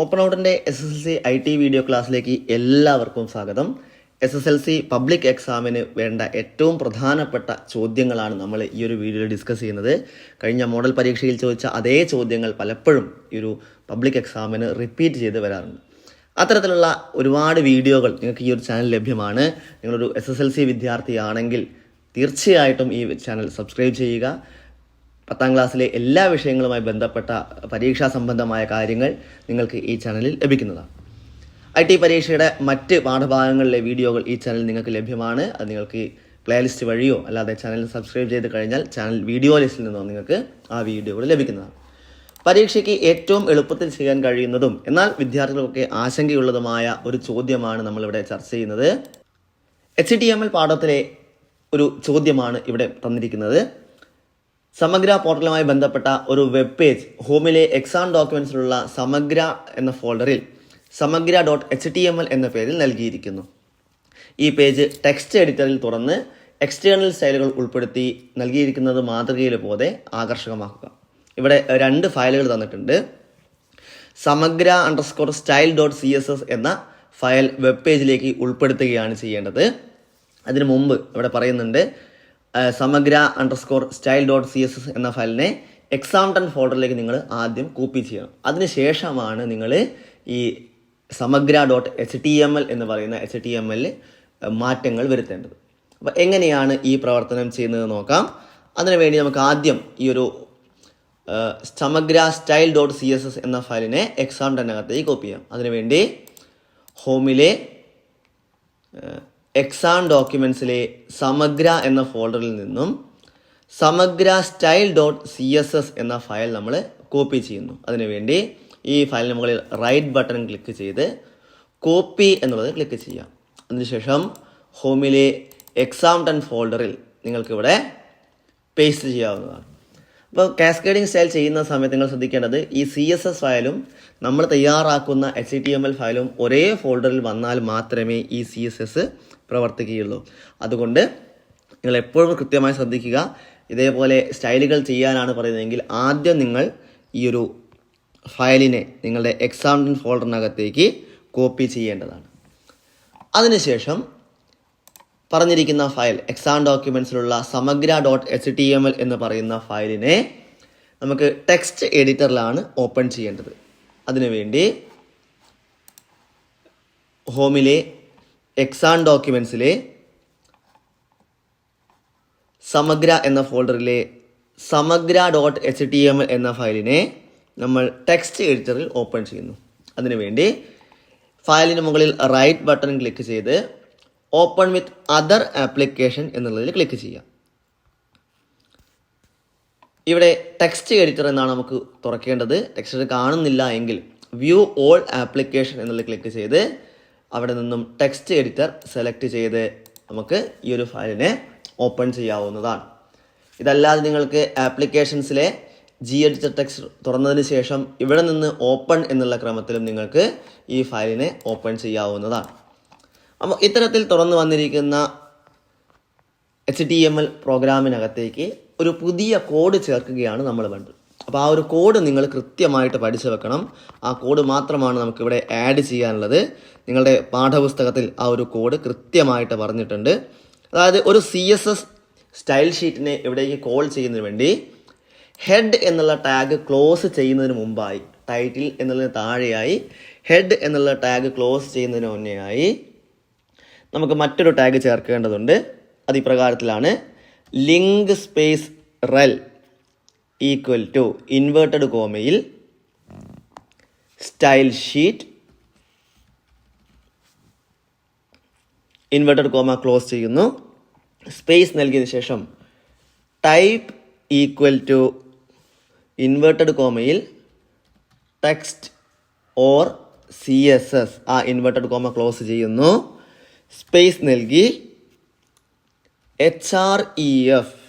Open ഔട്ടിന്റെ S S L C I T video ക്ലാസ്സിലേക്ക് എല്ലാവർക്കും സ്വാഗതം. S S L C public എക്സാമിന് വേണ്ട ഏറ്റവും പ്രധാനപ്പെട്ട ചോദ്യങ്ങളാണ് നമ്മൾ ഈ ഒരു വീഡിയോയിൽ ഡിസ്കസ് ചെയ്യുന്നത്. കഴിഞ്ഞ മോഡൽ പരീക്ഷയിൽ ചോദിച്ച അതേ ചോദ്യങ്ങൾ പലപ്പോഴും ഈ ഒരു പബ്ലിക് എക്സാമിന് റിപ്പീറ്റ് ചെയ്ത് വരാറുണ്ട്. അത്തരത്തിലുള്ള ഒരുപാട് വീഡിയോകൾ നിങ്ങൾക്ക് ഈ ഒരു ചാനൽ ലഭ്യമാണ്. നിങ്ങളൊരു എസ് എസ് എൽ സി വിദ്യാർത്ഥിയാണെങ്കിൽ തീർച്ചയായിട്ടും ഈ ചാനൽ സബ്സ്ക്രൈബ് ചെയ്യുക. പത്താം ക്ലാസ്സിലെ എല്ലാ വിഷയങ്ങളുമായി ബന്ധപ്പെട്ട പരീക്ഷാ സംബന്ധമായ കാര്യങ്ങൾ നിങ്ങൾക്ക് ഈ ചാനലിൽ ലഭിക്കുന്നതാണ്. ഐ ടി പരീക്ഷയുടെ മറ്റ് പാഠഭാഗങ്ങളിലെ വീഡിയോകൾ ഈ ചാനൽ നിങ്ങൾക്ക് ലഭ്യമാണ്. അത് നിങ്ങൾക്ക് പ്ലേലിസ്റ്റ് വഴിയോ അല്ലാതെ ചാനൽ സബ്സ്ക്രൈബ് ചെയ്ത് കഴിഞ്ഞാൽ ചാനൽ വീഡിയോ ലിസ്റ്റിൽ നിന്നോ നിങ്ങൾക്ക് ആ വീഡിയോകൾ ലഭിക്കുന്നതാണ്. പരീക്ഷയ്ക്ക് ഏറ്റവും എളുപ്പത്തിൽ ചെയ്യാൻ കഴിയുന്നതും എന്നാൽ വിദ്യാർത്ഥികൾക്കൊക്കെ ആശങ്കയുള്ളതുമായ ഒരു ചോദ്യമാണ് നമ്മളിവിടെ ചർച്ച ചെയ്യുന്നത്. എച്ച് ടി എം എൽ പാഠത്തിലെ ഒരു ചോദ്യമാണ് ഇവിടെ തന്നിരിക്കുന്നത്. സമഗ്ര പോർട്ടലുമായി ബന്ധപ്പെട്ട ഒരു വെബ് പേജ് ഹോമിലെ എക്സാം ഡോക്യുമെൻസിലുള്ള സമഗ്ര എന്ന ഫോൾഡറിൽ Samagra dot H T M L എന്ന പേരിൽ നൽകിയിരിക്കുന്നു. ഈ പേജ് ടെക്സ്റ്റ് എഡിറ്ററിൽ തുറന്ന് എക്സ്റ്റേണൽ സ്റ്റൈലുകൾ ഉൾപ്പെടുത്തി നൽകിയിരിക്കുന്നത് മാതൃകയിൽ പോലെ ആകർഷകമാക്കുക. ഇവിടെ രണ്ട് ഫയലുകൾ തന്നിട്ടുണ്ട്. Samagra underscore style dot C S S എന്ന ഫയൽ വെബ് പേജിലേക്ക് ഉൾപ്പെടുത്തുകയാണ് ചെയ്യേണ്ടത്. അതിനു മുമ്പ് ഇവിടെ പറയുന്നുണ്ട് Samagra underscore style dot C S S എന്ന ഫയലിനെ എക്സാം ടെൻ ഫോൾഡറിലേക്ക് നിങ്ങൾ ആദ്യം കോപ്പി ചെയ്യണം. അതിനുശേഷമാണ് നിങ്ങൾ ഈ Samagra dot H T M L എന്ന് പറയുന്ന എച്ച് ടി എം എല്ലിൽ മാറ്റങ്ങൾ വരുത്തേണ്ടത്. അപ്പോൾ എങ്ങനെയാണ് ഈ പ്രവർത്തനം ചെയ്യുന്നത് നോക്കാം. അതിനുവേണ്ടി നമുക്ക് ആദ്യം ഈ ഒരു Samagra style dot C S S എന്ന ഫയലിനെ എക്സാം ടെന്നകത്തേക്ക് കോപ്പി ചെയ്യാം. അതിനുവേണ്ടി ഹോമിലെ എക്സാം ഡോക്യുമെൻസിലെ സമഗ്ര എന്ന ഫോൾഡറിൽ നിന്നും Samagra style dot C S S എന്ന ഫയൽ നമ്മൾ കോപ്പി ചെയ്യുന്നു. അതിനുവേണ്ടി ഈ ഫയലിന് മുകളിൽ റൈറ്റ് ബട്ടൺ ക്ലിക്ക് ചെയ്ത് കോപ്പി എന്നുള്ളത് ക്ലിക്ക് ചെയ്യാം. അതിനുശേഷം ഹോമിലെ എക്സാം ടെൻ ഫോൾഡറിൽ നിങ്ങൾക്കിവിടെ പേസ്റ്റ് ചെയ്യാവുന്നതാണ്. അപ്പോൾ കാസ്കേഡിംഗ് സ്റ്റൈൽ ചെയ്യുന്ന സമയത്ത് നിങ്ങൾ ശ്രദ്ധിക്കേണ്ടത് ഈ സി എസ് എസ് ഫയലും നമ്മൾ തയ്യാറാക്കുന്ന എച്ച് ടി എം എൽ ഫയലും ഒരേ ഫോൾഡറിൽ വന്നാൽ മാത്രമേ ഈ സി എസ് എസ് പ്രവർത്തിക്കുകയുള്ളൂ. അതുകൊണ്ട് നിങ്ങൾ എപ്പോഴും കൃത്യമായി ശ്രദ്ധിക്കുക. ഇതേപോലെ സ്റ്റൈലുകൾ ചെയ്യാനാണ് പറയുന്നതെങ്കിൽ ആദ്യം നിങ്ങൾ ഈ ഒരു ഫയലിനെ നിങ്ങളുടെ എക്സാമിൻ ഫോൾഡറിനകത്തേക്ക് കോപ്പി ചെയ്യേണ്ടതാണ്. അതിനുശേഷം പറഞ്ഞിരിക്കുന്ന file exam ഡോക്യുമെൻസിലുള്ള Samagra dot H T M L എന്ന് പറയുന്ന ഫയലിനെ നമുക്ക് ടെക്സ്റ്റ് എഡിറ്ററിലാണ് ഓപ്പൺ ചെയ്യേണ്ടത്. അതിനുവേണ്ടി ഹോമിലെ എക്സാം ഡോക്യുമെൻസിലെ സമഗ്ര എന്ന ഫോൾഡറിലെ സമഗ്ര ഡോട്ട് എച്ച് ടി എം എന്ന ഫയലിനെ നമ്മൾ ടെക്സ്റ്റ് എഡിറ്ററിൽ ഓപ്പൺ ചെയ്യുന്നു. അതിനുവേണ്ടി ഫയലിന് മുകളിൽ റൈറ്റ് ബട്ടൺ ക്ലിക്ക് ചെയ്ത് ഓപ്പൺ വിത്ത് അതർ ആപ്ലിക്കേഷൻ എന്നുള്ളതിൽ ക്ലിക്ക് ചെയ്യാം. ഇവിടെ ടെക്സ്റ്റ് എഡിറ്റർ എന്നാണ് നമുക്ക് തുറക്കേണ്ടത്. ടെക്സ്റ്റ് കാണുന്നില്ല എങ്കിൽ വ്യൂ ഓൾ ആപ്ലിക്കേഷൻ എന്നുള്ളത് ക്ലിക്ക് ചെയ്ത് അവിടെ നിന്നും ടെക്സ്റ്റ് എഡിറ്റർ സെലക്ട് ചെയ്ത് നമുക്ക് ഈ ഒരു ഫയലിനെ ഓപ്പൺ ചെയ്യാവുന്നതാണ്. ഇതല്ലാതെ നിങ്ങൾക്ക് ആപ്ലിക്കേഷൻസിലെ ജി എഡിറ്റർ ടെക്സ്റ്റ് തുറന്നതിന് ശേഷം ഇവിടെ നിന്ന് ഓപ്പൺ എന്നുള്ള ക്രമത്തിലും നിങ്ങൾക്ക് ഈ ഫയലിനെ ഓപ്പൺ ചെയ്യാവുന്നതാണ്. അപ്പോൾ ഇത്തരത്തിൽ തുറന്നു വന്നിരിക്കുന്ന എച്ച് ടി എം എൽ പ്രോഗ്രാമിനകത്തേക്ക് ഒരു പുതിയ കോഡ് ചേർക്കുകയാണ് നമ്മൾ വേണ്ടത് അപ്പോൾ ആ ഒരു കോഡ് നിങ്ങൾ കൃത്യമായിട്ട് പഠിച്ചു വെക്കണം. ആ കോഡ് മാത്രമാണ് നമുക്കിവിടെ ആഡ് ചെയ്യാനുള്ളത്. നിങ്ങളുടെ പാഠപുസ്തകത്തിൽ ആ ഒരു കോഡ് കൃത്യമായിട്ട് പറഞ്ഞിട്ടുണ്ട്. അതായത് ഒരു സി എസ് എസ് സ്റ്റൈൽ ഷീറ്റിനെ ഇവിടേക്ക് കോൾ ചെയ്യുന്നതിന് വേണ്ടി ഹെഡ് എന്നുള്ള ടാഗ് ക്ലോസ് ചെയ്യുന്നതിന് മുമ്പായി ടൈറ്റിൽ എന്നുള്ളതിന് താഴെയായി ഹെഡ് എന്നുള്ള ടാഗ് ക്ലോസ് ചെയ്യുന്നതിന് മുന്നേയായി നമുക്ക് മറ്റൊരു ടാഗ് ചേർക്കേണ്ടതുണ്ട്. അതിപ്രകാരത്തിലാണ് link space rel equal to inverted കോമയിൽ style sheet inverted comma close ചെയ്യുന്നു. സ്പേസ് നൽകിയതിനു ശേഷം type equal to inverted കോമയിൽ text or C S S ആ ഇൻവേർട്ടഡ് കോമ ക്ലോസ് ചെയ്യുന്നു. സ്പേസ് നൽകി H R E F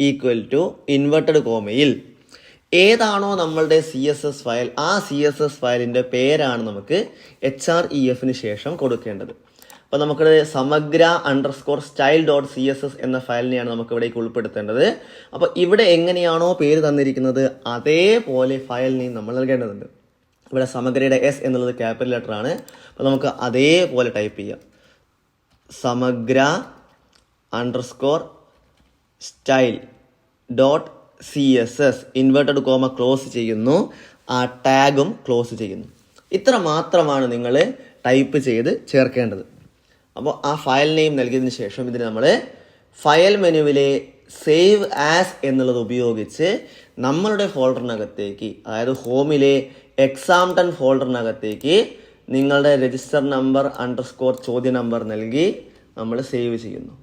equal to inverted കോമയിൽ ഏതാണോ നമ്മളുടെ C S S file ആ C S S ഫയലിന്റെ പേരാണ് നമുക്ക് എച്ച് ആർ ഇ എഫിന് ശേഷം കൊടുക്കേണ്ടത്. അപ്പോൾ നമുക്ക് Samagra underscore style dot C S S എന്ന ഫയലിനെയാണ് നമുക്ക് ഇവിടേക്ക് ഉൾപ്പെടുത്തേണ്ടത്. അപ്പോൾ ഇവിടെ എങ്ങനെയാണോ പേര് തന്നിരിക്കുന്നത് അതേപോലെ ഫയൽ നെയിം നമ്മൾ നൽകേണ്ടതുണ്ട്. ഇവിടെ സമഗ്രയുടെ എസ് എന്നുള്ളത് ക്യാപിറ്റൽ ലെറ്റർ ആണ്. അപ്പോൾ നമുക്ക് അതേപോലെ ടൈപ്പ് ചെയ്യാം. Samagra underscore style dot C S S inverted comma close ചെയ്യുന്നു. ആ ടാഗും ക്ലോസ് ചെയ്യുന്നു. ഇത്ര മാത്രമാണ് നിങ്ങൾ ടൈപ്പ് ചെയ്ത് ചേർക്കേണ്ടത്. അപ്പോൾ ആ ഫയൽ നെയിം നൽകിയതിന് ശേഷം ഇതിന് നമ്മൾ ഫയൽ മെനുവിലെ സേവ് ആസ് എന്നുള്ളത് ഉപയോഗിച്ച് നമ്മളുടെ ഫോൾഡറിനകത്തേക്ക് അതായത് ഹോമിലെ എക്സാം ടൺ ഫോൾഡറിനകത്തേക്ക് നിങ്ങളുടെ രജിസ്റ്റർ നമ്പർ അണ്ടർസ്കോർ ചോദ്യ നമ്പർ നൽകി നമ്മൾ സേവ് ചെയ്യുന്നു.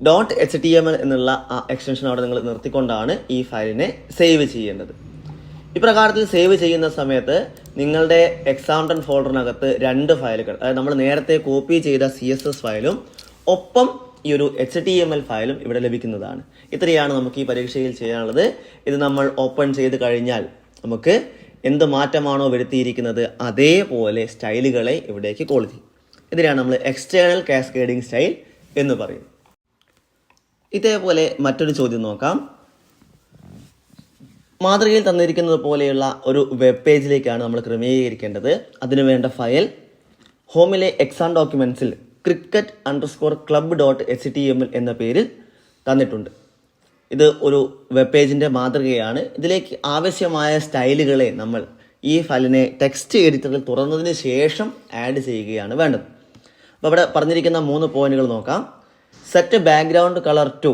Dot H T M L എന്നുള്ള ആ എക്സ്റ്റൻഷൻ അവിടെ നിങ്ങൾ നിർത്തിക്കൊണ്ടാണ് ഈ ഫയലിനെ സേവ് ചെയ്യേണ്ടത്. ഇപ്രകാരത്തിൽ സേവ് ചെയ്യുന്ന സമയത്ത് നിങ്ങളുടെ എക്സാംടൺ ഫോൾഡറിനകത്ത് രണ്ട് ഫയലുകൾ അതായത് നമ്മൾ നേരത്തെ കോപ്പി ചെയ്ത സി എസ് എസ് ഫയലും ഒപ്പം ഈ ഒരു എച്ച് ടി എം എൽ ഫയലും ഇവിടെ ലഭിക്കുന്നതാണ്. ഇത്രയാണ് നമുക്ക് ഈ പരീക്ഷയിൽ ചെയ്യാനുള്ളത്. ഇത് നമ്മൾ ഓപ്പൺ ചെയ്ത് കഴിഞ്ഞാൽ നമുക്ക് എന്ത് മാറ്റമാണോ വരുത്തിയിരിക്കുന്നത് അതേപോലെ സ്റ്റൈലുകളെ ഇവിടേക്ക് കോൾ ഇതിനാണ് നമ്മൾ എക്സ്റ്റേണൽ കാസ്കേഡിംഗ് സ്റ്റൈൽ എന്ന് പറയുന്നത്. ഇതേപോലെ മറ്റൊരു ചോദ്യം നോക്കാം. മാതൃകയിൽ തന്നിരിക്കുന്നത് പോലെയുള്ള ഒരു വെബ് പേജിലേക്കാണ് നമ്മൾ ക്രമീകരിക്കേണ്ടത്. അതിനുവേണ്ട ഫയൽ ഹോമിലെ exam ഡോക്യുമെൻസിൽ cricket underscore club dot H T M L എന്ന പേരിൽ തന്നിട്ടുണ്ട്. ഇത് ഒരു വെബ് പേജിന്റെ മാതൃകയാണ്. ഇതിലേക്ക് ആവശ്യമായ സ്റ്റൈലുകളെ നമ്മൾ ഈ ഫയലിനെ ടെക്സ്റ്റ് എഡിറ്ററിൽ തുറന്നതിന് ശേഷം ആഡ് ചെയ്യുകയാണ് വേണ്ടത്. അപ്പോൾ ഇവിടെ പറഞ്ഞിരിക്കുന്ന മൂന്ന് പോയിന്റുകൾ നോക്കാം. സെറ്റ് ബാക്ക്ഗ്രൗണ്ട് കളർ ടു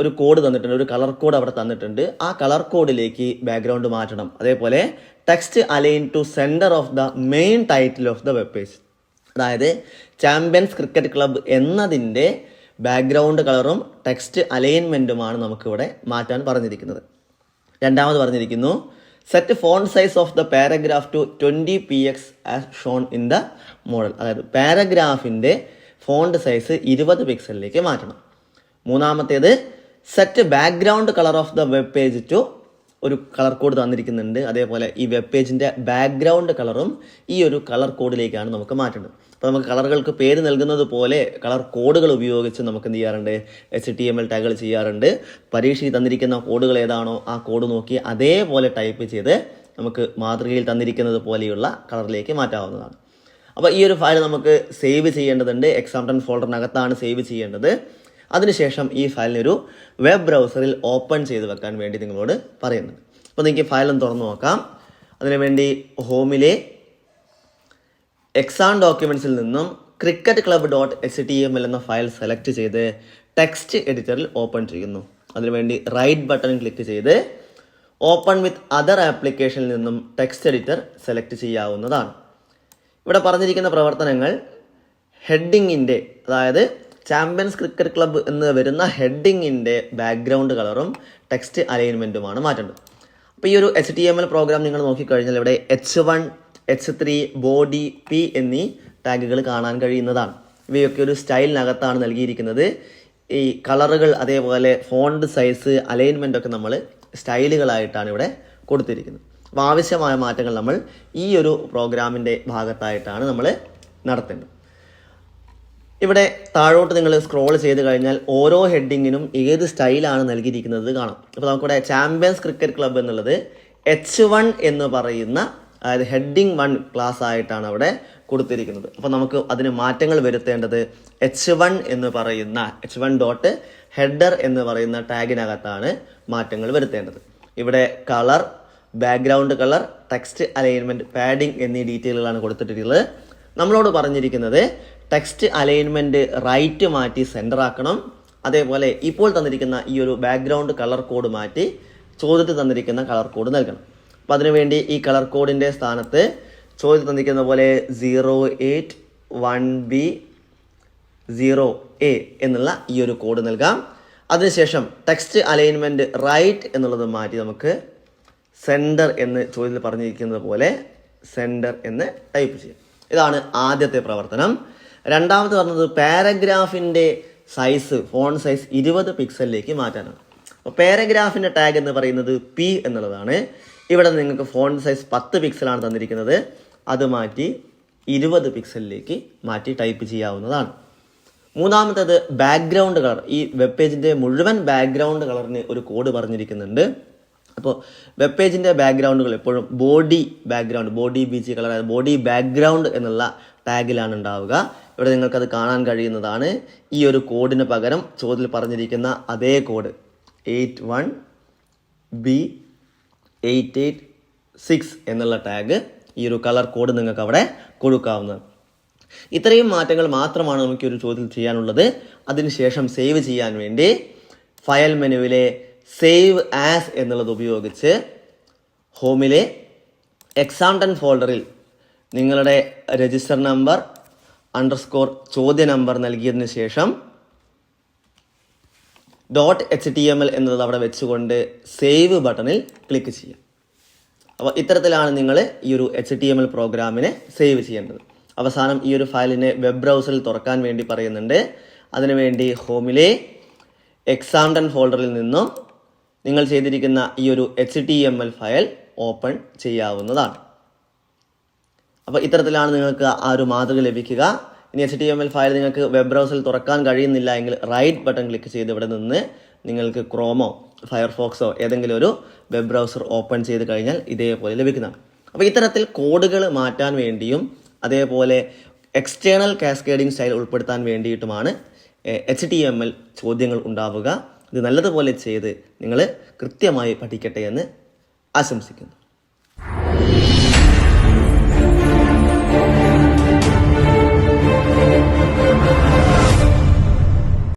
ഒരു കോഡ് തന്നിട്ടുണ്ട് ഒരു കളർ കോഡ് അവിടെ തന്നിട്ടുണ്ട്. ആ കളർ കോഡിലേക്ക് ബാക്ക്ഗ്രൗണ്ട് മാറ്റണം. അതേപോലെ text align to centre of the main title of the web page അതായത് ചാമ്പ്യൻസ് ക്രിക്കറ്റ് ക്ലബ്ബ് എന്നതിന്റെ ബാക്ക്ഗ്രൗണ്ട് കളറും ടെക്സ്റ്റ് അലൈൻമെന്റുമാണ് നമുക്കിവിടെ മാറ്റാൻ പറഞ്ഞിരിക്കുന്നത്. രണ്ടാമത് പറഞ്ഞിരിക്കുന്നു set font size of the paragraph to twenty P X as shown in the model അതായത് പാരഗ്രാഫിന്റെ ഫോണ്ട് സൈസ് ഇരുപത് പിക്സലിലേക്ക് മാറ്റണം. മൂന്നാമത്തേത് set background colour of the web page to ഒരു കളർ കോഡ് തന്നിരിക്കുന്നുണ്ട്. അതേപോലെ ഈ വെബ് പേജിന്റെ ബാക്ക്ഗ്രൗണ്ട് കളറും ഈ ഒരു കളർ കോഡിലേക്കാണ് നമുക്ക് മാറ്റേണ്ടത്. അപ്പോൾ നമുക്ക് കളറുകൾക്ക് പേര് നൽകുന്നത് പോലെ കളർ കോഡുകൾ ഉപയോഗിച്ച് നമുക്ക് എന്ത് ചെയ്യാറുണ്ട്? എച്ച് ടി എം എൽ ടാഗുകൾ ചെയ്യാറുണ്ട്. പരീക്ഷയിൽ തന്നിരിക്കുന്ന കോഡുകൾ ഏതാണോ ആ കോഡ് നോക്കി അതേപോലെ ടൈപ്പ് ചെയ്ത് നമുക്ക് മാതൃകയിൽ തന്നിരിക്കുന്നത് പോലെയുള്ള കളറിലേക്ക് മാറ്റാവുന്നതാണ്. അപ്പോൾ ഈ ഒരു ഫയൽ നമുക്ക് സേവ് ചെയ്യേണ്ടതുണ്ട്. എക്സാം ടെൻ ഫോൾഡറിനകത്താണ് സേവ് ചെയ്യേണ്ടത്. അതിനുശേഷം ഈ ഫയലിനൊരു വെബ് ബ്രൗസറിൽ ഓപ്പൺ ചെയ്ത് വെക്കാൻ വേണ്ടി നിങ്ങളോട് പറയുന്നുണ്ട് അപ്പോൾ നിങ്ങൾക്ക് ഒന്ന് തുറന്നു നോക്കാം. അതിനുവേണ്ടി ഹോമിലെ എക്സാം ഡോക്യുമെന്റ്സിൽ നിന്നും cricket club dot H T M L എന്ന ഫയൽ സെലക്ട് ചെയ്ത് ടെക്സ്റ്റ് എഡിറ്ററിൽ ഓപ്പൺ ചെയ്യുന്നു. അതിനുവേണ്ടി റൈറ്റ് ബട്ടൺ ക്ലിക്ക് ചെയ്ത് ഓപ്പൺ വിത്ത് അതർ ആപ്ലിക്കേഷനിൽ നിന്നും ടെക്സ്റ്റ് എഡിറ്റർ സെലക്ട് ചെയ്യാവുന്നതാണ്. ഇവിടെ പറഞ്ഞിരിക്കുന്ന പ്രവർത്തനങ്ങൾ ഹെഡിങ്ങിന്റെ അതായത് ചാമ്പ്യൻസ് ക്രിക്കറ്റ് ക്ലബ്ബ് എന്ന് വരുന്ന ഹെഡിങ്ങിന്റെ ബാക്ക്ഗ്രൗണ്ട് കളറും ടെക്സ്റ്റ് അലൈൻമെന്റുമാണ് മാറ്റേണ്ടത്. അപ്പോൾ ഈ ഒരു H T M L program നിങ്ങൾ നോക്കിക്കഴിഞ്ഞാൽ ഇവിടെ H one H three body P എന്നീ ടാഗുകൾ കാണാൻ കഴിയുന്നതാണ്. ഇവയൊക്കെ ഒരു സ്റ്റൈലിനകത്താണ് നൽകിയിരിക്കുന്നത്. ഈ കളറുകൾ അതേപോലെ ഫോണ്ട് സൈസ് അലൈൻമെന്റ് ഒക്കെ നമ്മൾ സ്റ്റൈലുകളായിട്ടാണ് ഇവിടെ കൊടുത്തിരിക്കുന്നത്. അപ്പോൾ ആവശ്യമായ മാറ്റങ്ങൾ നമ്മൾ ഈ ഒരു പ്രോഗ്രാമിന്റെ ഭാഗത്തായിട്ടാണ് നമ്മൾ നടത്തേണ്ടത് ഇവിടെ താഴോട്ട് നിങ്ങൾ സ്ക്രോൾ ചെയ്ത് കഴിഞ്ഞാൽ ഓരോ ഹെഡിങ്ങിനും ഏത് സ്റ്റൈലാണ് നൽകിയിരിക്കുന്നത് കാണാം. അപ്പോൾ നമുക്കിവിടെ ചാമ്പ്യൻസ് ക്രിക്കറ്റ് ക്ലബ്ബ് എന്നുള്ളത് എച്ച് വൺ എന്ന് പറയുന്ന അതായത് ഹെഡിങ് വൺ ക്ലാസ് ആയിട്ടാണ് അവിടെ കൊടുത്തിരിക്കുന്നത്. അപ്പോൾ നമുക്ക് അതിന് മാറ്റങ്ങൾ വരുത്തേണ്ടത് എച്ച് വൺ എന്ന് പറയുന്ന എച്ച് വൺ ഡോട്ട് ഹെഡർ എന്ന് പറയുന്ന ടാഗിനകത്താണ് മാറ്റങ്ങൾ വരുത്തേണ്ടത്. ഇവിടെ colour background colour text alignment padding എന്നീ ഡീറ്റെയിലുകളാണ് കൊടുത്തിട്ടുള്ളത് നമ്മളോട് പറഞ്ഞിരിക്കുന്നത് ടെക്സ്റ്റ് അലൈൻമെന്റ് റൈറ്റ് മാറ്റി സെന്റർ ആക്കണം. അതേപോലെ ഇപ്പോൾ തന്നിരിക്കുന്ന ഈ ഒരു ബാക്ക്ഗ്രൗണ്ട് കളർ കോഡ് മാറ്റി ചോദ്യത്തിൽ തന്നിരിക്കുന്ന കളർ കോഡ് നൽകണം. അപ്പോൾ അതിനുവേണ്ടി ഈ കളർ കോഡിന്റെ സ്ഥാനത്ത് ചോദ്യത്തിൽ തന്നിരിക്കുന്ന പോലെ zero eight one B zero A എന്നുള്ള ഈ ഒരു കോഡ് നൽകാം. അതിനുശേഷം ടെക്സ്റ്റ് അലൈൻമെന്റ് റൈറ്റ് എന്നുള്ളത് മാറ്റി നമുക്ക് സെന്റർ എന്ന് ചോദ്യത്തിൽ പറഞ്ഞിരിക്കുന്നത് പോലെ സെന്റർ എന്ന് ടൈപ്പ് ചെയ്യും. ഇതാണ് ആദ്യത്തെ പ്രവർത്തനം. രണ്ടാമത് പറഞ്ഞത് പാരഗ്രാഫിന്റെ സൈസ് ഫോൺ സൈസ് ഇരുപത് പിക്സലിലേക്ക് മാറ്റാനാണ്. അപ്പോൾ പാരഗ്രാഫിന്റെ ടാഗ് എന്ന് പറയുന്നത് പി എന്നുള്ളതാണ്. ഇവിടെ നിങ്ങൾക്ക് ഫോൺ സൈസ് പത്ത് പിക്സലാണ് തന്നിരിക്കുന്നത്. അത് മാറ്റി ഇരുപത് പിക്സലിലേക്ക് മാറ്റി ടൈപ്പ് ചെയ്യാവുന്നതാണ്. മൂന്നാമത്തേത് ബാക്ക്ഗ്രൗണ്ട് കളർ ഈ വെബ് പേജിന്റെ മുഴുവൻ ബാക്ക്ഗ്രൗണ്ട് കളറിന് ഒരു കോഡ് പറഞ്ഞിരിക്കുന്നുണ്ട്. അപ്പോൾ വെബ് പേജിന്റെ ബാക്ക്ഗ്രൗണ്ടുകൾ എപ്പോഴും body background body B G colour അതായത് ബോഡി ബാക്ക്ഗ്രൗണ്ട് എന്നുള്ള ടാഗിലാണ് ഉണ്ടാവുക. ഇവിടെ നിങ്ങൾക്കത് കാണാൻ കഴിയുന്നതാണ്. ഈ ഒരു കോഡിന് പകരം ചോദ്യത്തിൽ പറഞ്ഞിരിക്കുന്ന അതേ code eight one B eight eight six എന്നുള്ള ടാഗ് ഈ ഒരു കളർ കോഡ് നിങ്ങൾക്ക് അവിടെ കൊടുക്കാവുന്നത് ഇത്രയും മാറ്റങ്ങൾ മാത്രമാണ് നമുക്ക് ഒരു ചോദ്യത്തിൽ ചെയ്യാനുള്ളത്. അതിനുശേഷം സേവ് ചെയ്യാൻ വേണ്ടി ഫയൽ മെനുവിലെ സേവ് ആസ് എന്നുള്ളത് ഉപയോഗിച്ച് ഹോമിലെ എക്സാംടൻ ഫോൾഡറിൽ നിങ്ങളുടെ രജിസ്റ്റർ നമ്പർ അണ്ടർസ്കോർ ചോദ്യ നമ്പർ നൽകിയതിന് ശേഷം dot H T M L എന്നത് അവിടെ വെച്ചുകൊണ്ട് സേവ് ബട്ടണിൽ ക്ലിക്ക് ചെയ്യാം അപ്പോൾ ഇത്തരത്തിലാണ് നിങ്ങൾ ഈ ഒരു എച്ച് ടി എം എൽ പ്രോഗ്രാമിനെ സേവ് ചെയ്യേണ്ടത്. അവസാനം ഈ ഒരു ഫയലിനെ വെബ് ബ്രൗസറിൽ തുറക്കാൻ വേണ്ടി പറയുന്നുണ്ട്. അതിനുവേണ്ടി ഹോമിലെ എക്സാംഡൻ ഫോൾഡറിൽ നിന്നും നിങ്ങൾ ചെയ്തിരിക്കുന്ന ഈ ഒരു H T M L file open ചെയ്യാവുന്നതാണ്. അപ്പോൾ ഇത്തരത്തിലാണ് നിങ്ങൾക്ക് ആ ഒരു മാതൃക ലഭിക്കുക. ഇനി H T M L file നിങ്ങൾക്ക് വെബ് ബ്രൗസറിൽ തുറക്കാൻ കഴിയുന്നില്ല എങ്കിൽ റൈറ്റ് ബട്ടൺ ക്ലിക്ക് ചെയ്ത് ഇവിടെ നിന്ന് നിങ്ങൾക്ക് ക്രോമോ ഫയർഫോക്സോ ഏതെങ്കിലും ഒരു വെബ് ബ്രൗസർ ഓപ്പൺ ചെയ്ത് കഴിഞ്ഞാൽ ഇതേപോലെ ലഭിക്കുന്നതാണ്. അപ്പോൾ ഇത്തരത്തിൽ കോഡുകൾ മാറ്റാൻ വേണ്ടിയും അതേപോലെ എക്സ്റ്റേണൽ കാസ്കേഡിംഗ് സ്റ്റൈൽ ഉൾപ്പെടുത്താൻ വേണ്ടിയിട്ടുമാണ് എച്ച് ടി എം എൽ ചോദ്യങ്ങൾ ഉണ്ടാവുക. ഇത് നല്ലതുപോലെ ചെയ്ത് നിങ്ങൾ കൃത്യമായി പഠിക്കട്ടെ എന്ന് ആശംസിക്കുന്നു.